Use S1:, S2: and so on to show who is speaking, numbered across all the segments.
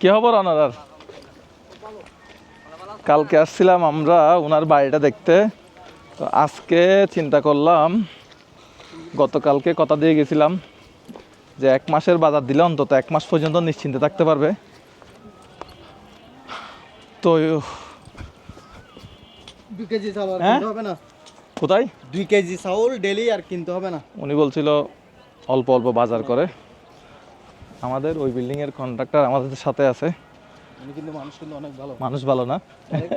S1: কি খবর ওনার কালকে আসছিলাম আমরা ওনার বাড়িটা দেখতে। তো আজকে চিন্তা করলাম গতকালকে কথা দিয়ে গেছিলাম যে এক মাসের বাজার দিলে অন্তত এক মাস পর্যন্ত নিশ্চিন্তে থাকতে পারবে। তো
S2: দুই কেজি চাউল
S1: হ্যাঁ?
S2: কিনতে হবে না।
S1: কোথায়?
S2: দুই কেজি চাউল ডেলি আর কিনতে হবে না।
S1: উনি বলছিল অল্প অল্প বাজার করে। আমাদের ওই বিল্ডিংয়ের কন্ট্রাক্টর আমাদের সাথে আছে।
S2: উনি কিন্তু মানুষ কিন্তু অনেক ভালো।
S1: মানুষ ভালো না?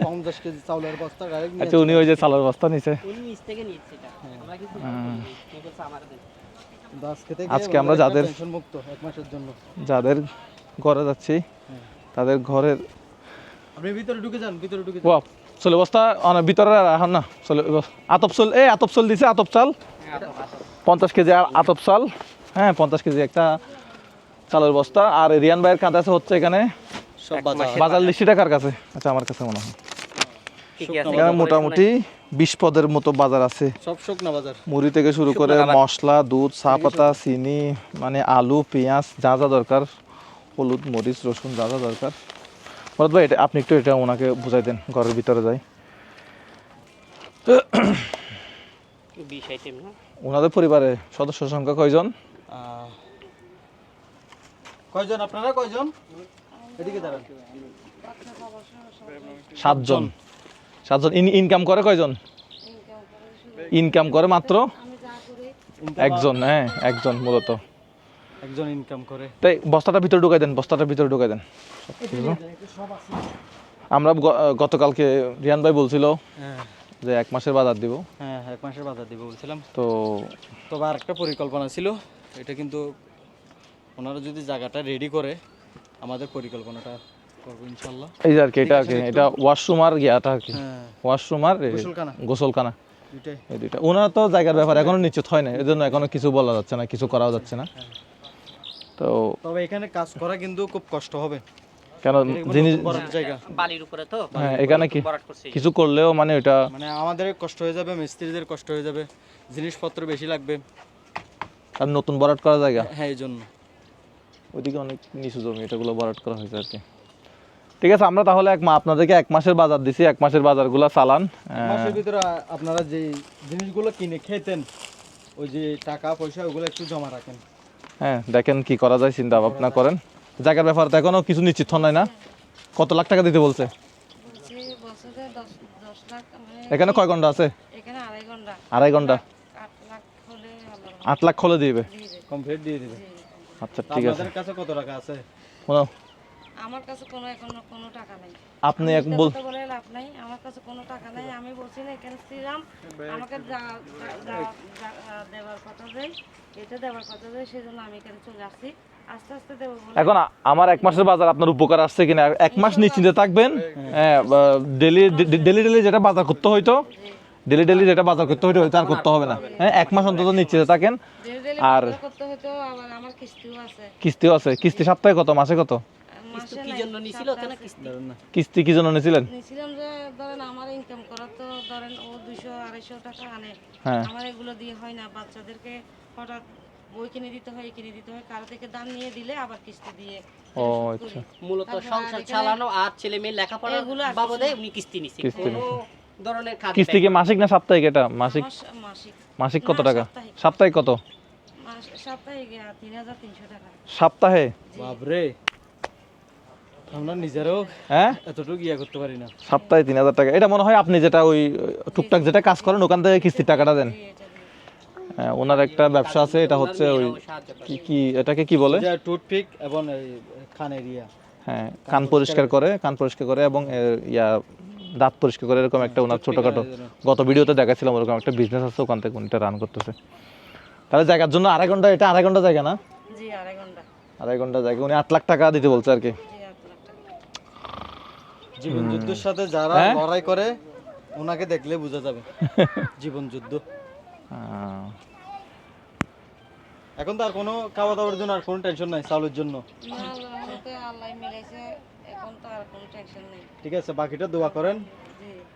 S2: পঞ্চাশ কেজি চাউলের বস্তা
S1: আচ্ছা উনি ওই যে চালের বস্তা নিছে।
S2: খেতে
S1: আজকে আমরা যাদের-
S2: মুক্ত এক মাসের জন্য।
S1: যাদের ঘরে যাচ্ছি তাদের ঘরের
S2: আপনি ভিতরে ঢুকে যান ভিতরে ঢুকে
S1: ও চলে বস্তা অনেক ভিতরে রাখুন না চলে আতপ চল এই আতপ চল দিছে আতপ চাল। পঞ্চাশ কেজি আতপ চাল। হ্যাঁ পঞ্চাশ কেজি একটা চালের বস্তা। আর রিয়ান ভাইয়ের কাঁধে আছে হচ্ছে এখানে
S2: বাজার।
S1: বাজার লিস্টিটা কার কাছে। আচ্ছা আমার কাছে মনে হয়।
S3: কি কি
S1: এখানে মোটামুটি বিশ পদের মতো বাজার আছে।
S2: সব শুকনা বাজার।
S1: মুড়ি থেকে শুরু করে মশলা দুধ চা পাতা চিনি মানে আলু পেঁয়াজ যা যা দরকার হলুদ মরিচ রসুন যা যা দরকার। ভরত ভাই এটা আপনি একটু এটা ওনাকে বুঝাই দেন ঘরের ভিতরে যাই। ওনাদের পরিবারে সদস্য সংখ্যা কয়জন?
S2: কয়জন আপনারা? কয়জন? এদিকে দাঁড়ান।
S1: সাতজন। সাতজন। ইনকাম করে কয়জন? ইনকাম করে মাত্র একজন হ্যাঁ একজন মূলত।
S2: একজন ইনকাম করে।
S1: তাই বস্তাটা ভিতরে ঢুকাই দেন বস্তাটা ভিতরে ঢুকাই দেন। আমরা গতকালকে রিয়ান ভাই বলছিল
S2: হ্যাঁ।
S1: যে এক মাসের বাজার দিব।
S2: হ্যাঁ এক মাসের বাজার দিব বলছিলাম।
S1: তো
S2: তবে আর একটা পরিকল্পনা ছিল এটা কিন্তু ওনারা যদি জায়গাটা রেডি করে আমাদের পরিকল্পনাটা করব ইনশাল্লাহ।
S1: এই আর কি এটা আর কি এটা ওয়াশরুম আর ইয়াটা আর কি।
S2: হ্যাঁ।
S1: ওয়াশরুম আর
S2: গোসলখানা।
S1: গোসলখানা।
S2: দুইটাই।
S1: এই দুইটা। ওনার তো জায়গার ব্যাপার এখনও নিশ্চিত হয় না এজন্য এখনও কিছু বলা যাচ্ছে না কিছু করাও যাচ্ছে না। তো
S2: তবে এখানে কাজ করা কিন্তু খুব কষ্ট হবে।
S1: কেন জিনিস
S2: জায়গা।
S3: বালির উপরে তো
S1: হ্যাঁ এখানে কি কিছু করলেও মানে ওটা
S2: মানে আমাদের কষ্ট হয়ে যাবে মিস্ত্রিদের কষ্ট হয়ে যাবে জিনিসপত্র বেশি লাগবে।
S1: আর নতুন বরাট করা জায়গা?
S2: হ্যাঁ এই জন্য।
S1: ওইদিকে অনেক নিচু জমি এটাগুলো বরাট করা হয়েছে আর কি। ঠিক আছে আমরা তাহলে এক আপনাদেরকে এক মাসের বাজার দিছি এক মাসের বাজারগুলো চালান।
S2: মাসের ভিতরে আপনারা যে জিনিসগুলো কিনে খেতেন ওই যে টাকা পয়সা ওগুলো একটু জমা রাখেন।
S1: হ্যাঁ দেখেন কি করা যায় চিন্তা ভাবনা করেন। জায়গার ব্যাপারে তো এখনও কিছু নিশ্চিত নাই না? কত লাখ টাকা দিতে বলছে?
S4: মানে
S1: এখানে কয় ঘণ্টা আছে?
S4: এখানে আড়াই
S1: ঘণ্টা।
S4: আট লাখ হলে ভালো
S1: আট লাখ খোলে দিবে।
S2: কমপ্লিট দিয়ে দিবে।
S1: আচ্ছা ঠিক আছে।
S2: আপনাদের কাছে কত টাকা আছে?
S4: আমার কাছে কোনো এখন কোনো টাকা নাই।
S1: আপনি এক বল
S4: কথা বলে লাভ নাই। আমার কাছে কোনো টাকা নাই। আমি বলছি না এখানে শ্রীরাম আমাকে দেওয়ার কথা দেয়। এটা দেওয়ার কথা দেয় সেই জন্য আমি এখানে চলে আসছি। আস্তে আস্তে দেবো বলে
S1: এখন আমার এক মাসের বাজার আপনার উপকার আসছে কিনা? এক মাস নিশ্চিন্তে থাকবেন। হ্যাঁ। ডেলি ডেলি ডেলি যেটা বাজার করতে হইতো ডেলি ডেলি যেটা বাজার করতে হইতো ওইটা আর করতে হবে না। হ্যাঁ এক মাস অন্তত নিশ্চিন্তে থাকেন। আর
S4: কিস্তিও আছে।
S1: কিস্তি সপ্তাহে কত মাসে কত?
S3: কিস্তি
S1: কি জন্য নিয়েছিলেন
S4: ধরেন আমার ইনকাম করা তো ধরেন ও দুইশো আড়াইশো টাকা আনে।
S1: হ্যাঁ।
S4: আমার এগুলো দিয়ে হয় না বাচ্চাদেরকে হঠাৎ বই কিনে দিতে হয় কিনে দিতে হয় কারও থেকে দাম নিয়ে দিলে আবার কিস্তি দিয়ে
S1: ও আচ্ছা।
S3: মূলত সংসার চালানো আর ছেলে মেয়ে লেখাপড়া
S4: এগুলো
S3: বাবদে উনি কিস্তি নিছে
S1: কিস্তি
S3: ধরনের খাদ্য
S1: কিস্তি কি মাসিক না সাপ্তাহিক এটা? মাসিক
S4: মাসিক।
S1: মাসিক কত টাকা?
S4: সাপ্তাহিক।
S1: কত? সপ্তাহে?
S2: বাপরে। আমরা নিজেরাও
S1: হ্যাঁ?
S2: এতটুকু ইয়ে করতে পারি না।
S1: সপ্তাহে তিন হাজার টাকা। এটা মনে হয় আপনি যেটা ওই টুকটাক যেটা কাজ করেন ওখান থেকে কিস্তির টাকাটা দেন। হ্যাঁ, ওনার একটা ব্যবসা আছে এটা হচ্ছে ওই কি কি এটাকে কি বলে?
S2: টুথপিক এবং খান এরিয়া
S1: হ্যাঁ কান পরিষ্কার করে কান পরিষ্কার করে এবং ইয়া দাঁত পরিষ্কার করে এরকম একটা ওনার ছোটখাটো গত ভিডিওতে দেখাছিলাম ওরকম একটা বিজনেস আছে ওখান থেকে উনি এটা রান করতেছে। তাহলে জায়গার জন্য আড়াই ঘণ্টা এটা আড়াই ঘণ্টা জায়গা না?
S4: আড়াই
S1: ঘণ্টা। জায়গা উনি আট লাখ টাকা দিতে বলছে আর কি।
S2: জীবন যুদ্ধের সাথে যারা
S1: হ্যাঁ?
S2: লড়াই করে ওনাকে দেখলে বোঝা যাবে। জীবন যুদ্ধ।
S1: আহ,
S2: এখন তো আর কোনো খাওয়া দাওয়ার জন্য আর কোনো টেনশন নাই চাউলের জন্য।
S4: আল্লাহ মিলাইছে। এখন তো আর কোনো টেনশন নেই।
S2: ঠিক আছে বাকিটা দোয়া করেন।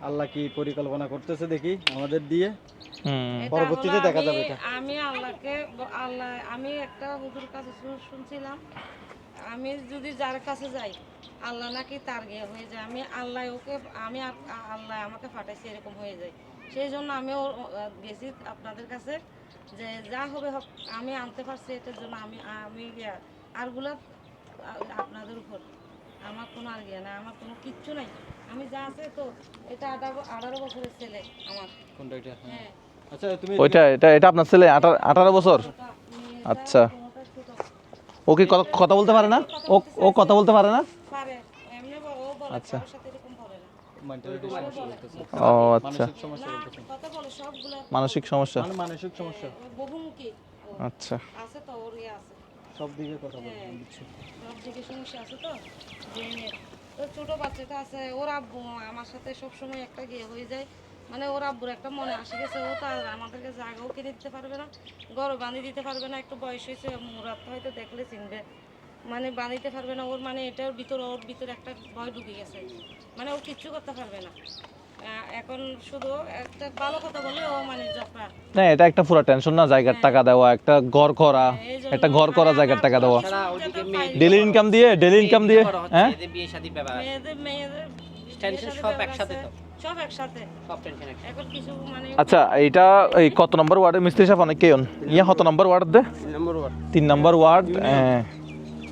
S2: আল্লাহ কি পরিকল্পনা করতেছে দেখি আমাদের দিয়ে। পরবর্তীতে দেখা যাবে এটা।
S4: আমি আল্লাহকে আল্লাহ আমি একটা হুজুর কাছে শুনছিলাম আমি যদি যার কাছে যাই আল্লাহ নাকি তার গিয়ে হয়ে যায়। আমি আল্লাহ ওকে আমি আল্লাহ আমাকে পাঠাইছি এরকম হয়ে যায়। সেই জন্য আমি ওর ও- গেছি আপনাদের কাছে যে যা হবে হোক আমি আনতে পারছি এটার জন্য আমি আমি ইয়া, আরগুলো আ- আপনাদের উপর। আমার কোনো আর গিয়ে না আমার কোনো কিচ্ছু নাই। আমি যা আছে তো এটা আঠারো আঠারো বছরের ছেলে আমার।
S2: কোনটা এটা? হ্যাঁ।
S4: হ্যাঁ।
S2: আচ্ছা তুমি
S1: ওইটা এটা এটা আপনার ছেলে আঠারো বছর? আচ্ছা। ও কি কথা- বলতে পারে না? ও ও কথা বলতে পারে না?
S4: পারে। এমনি ব- ও বলে
S1: আচ্ছা। ও আচ্ছা।
S2: মানসিক সমস্যা বলতেছে
S4: না, কথা বলে সবগুলো।
S1: মানসিক সমস্যা।
S2: মানে মানসিক সমস্যা।
S4: বহুমুখী ও
S1: আচ্ছা।
S4: আছে তো ওর ইয়ে আছে।
S2: সব দিকে কথা বলতে
S4: হ্যাঁ। সব দিকে সমস্যা আছে তো ছোট বাচ্চাটা আছে ওর আব্বু আমার সাথে সবসময় একটা গিয়ে হয়ে যায়। মানে ওর আব্বুর একটা মনে আসে গেছে ও তো আর আমাদেরকে জায়গাও কিনে দিতে পারবে না গরু বাঁধিয়ে দিতে পারবে না একটু বয়স হয়েছে মুরাত হয়তো দেখলে চিনবে। মানে বাঁধিতে পারবে না ওর মানে এটার ভিতরে ওর ভিতরে একটা ভয় ঢুকে গেছে। মানে ও কিচ্ছু করতে পারবে না। এখন শুধু একটা ভালো কথা বলে ও মানে
S1: না এটা একটা পুরো টেনশন না জায়গার টাকা দেওয়া একটা ঘর করা একটা ঘর করা জায়গার টাকা দেওয়া। ডেলি ইনকাম দিয়ে ডেলি ইনকাম দিয়ে হ্যাঁ?
S3: বিয়ে শাদীর ব্যাপার আছে।
S4: মেয়েদের মেয়েদের
S3: টেনশন সব একসাথে তো।
S4: সব একসাথে।
S3: সব টেনশন
S4: এখন কিছু মানে
S1: আচ্ছা এইটা এই কত নম্বর ওয়ার্ডের মিস্ত্রি সাহেব অনেক কেয়ন? ইয়া কত নম্বর ওয়ার্ড দে?
S5: তিন নম্বর ওয়ার্ড।
S1: তিন নম্বর ওয়ার্ড হ্যাঁ,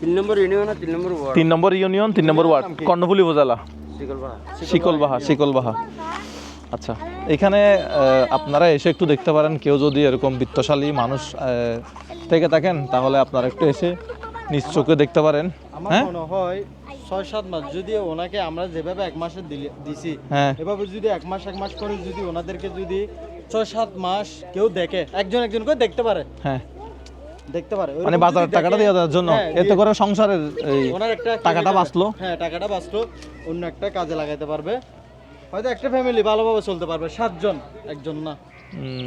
S5: তিন নম্বর ইউনিয়ন তিন নম্বর ওয়ার্ড।
S1: তিন নম্বর ইউনিয়ন তিন নম্বর ওয়ার্ড। কর্ণফুলি উপজেলা।
S5: শিকলপাড়া
S1: শিকলবাহা। শিকলবাহা আচ্ছা এখানে আপনারা এসে একটু দেখতে পারেন কেউ যদি এরকম বিত্তশালী মানুষ থেকে থাকেন তাহলে আপনারা একটু এসে নিজ চোখে দেখতে পারেন।
S2: আমার
S1: হ্যাঁ?
S2: মনে হয় ছয় সাত মাস যদি ওনাকে আমরা যেভাবে এক মাসে দিলে- দিছি
S1: হ্যাঁ।
S2: এভাবে যদি এক মাস এক মাস করে যদি ওনাদেরকে যদি ছয় সাত মাস কেউ দেখে একজন একজন করে দেখতে পারে।
S1: হ্যাঁ।
S2: দেখতে পারে।
S1: মানে বাজারের টাকাটা দেওয়ার জন্য।
S2: হ্যাঁ,
S1: এতে করে সংসারের
S2: ওনার একটা
S1: টাকাটা বাঁচলো।
S2: হ্যাঁ টাকাটা বাঁচলো। অন্য একটা কাজে লাগাইতে পারবে। হয়তো একটা ফ্যামিলি ভালোভাবে চলতে পারবে। সাতজন একজন না।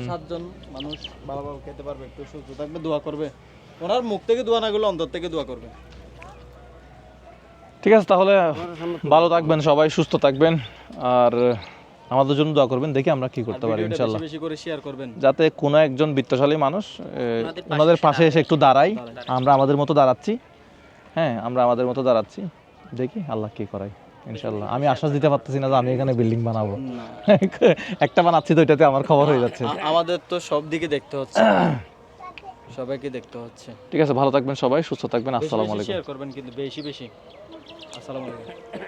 S2: সাতজন মানুষ ভালোভাবে খেতে পারবে একটু সুস্থ থাকবে দোয়া করবে। ওনার মুখ থেকে দোয়া না করলে অন্তর থেকে দোয়া করবে।
S1: ঠিক আছে তাহলে ভালো থাকবেন সবাই সুস্থ থাকবেন। আর আমাদের জন্য দোয়া করবেন দেখি আমরা কি করতে পারি
S2: ভিডিওটা
S1: ইনশাল্লাহ।
S2: বেশি করে শেয়ার করবেন।
S1: যাতে কোনো একজন বিত্তশালী মানুষ
S3: ওনাদের পাশে এসে
S1: একটু দাঁড়াই আমরা আমাদের মতো দাঁড়াচ্ছি। হ্যাঁ আমরা আমাদের মতো দাঁড়াচ্ছি। দেখি আল্লাহ কি করাই ইনশাল্লাহ। আমি আশ্বাস দিতে পারতেছি না যে আমি এখানে বিল্ডিং বানাবো। একটা বানাচ্ছি তো এটাতে আমার খবর হয়ে যাচ্ছে।
S2: আমাদের তো সব দিকে দেখতে হচ্ছে। সবাইকে দেখতে হচ্ছে।
S1: ঠিক আছে ভালো থাকবেন সবাই সুস্থ থাকবেন আসসালামু আলাইকুম।
S2: শেয়ার করবেন কিন্তু বেশি বেশি। আসসালামু আলাইকুম।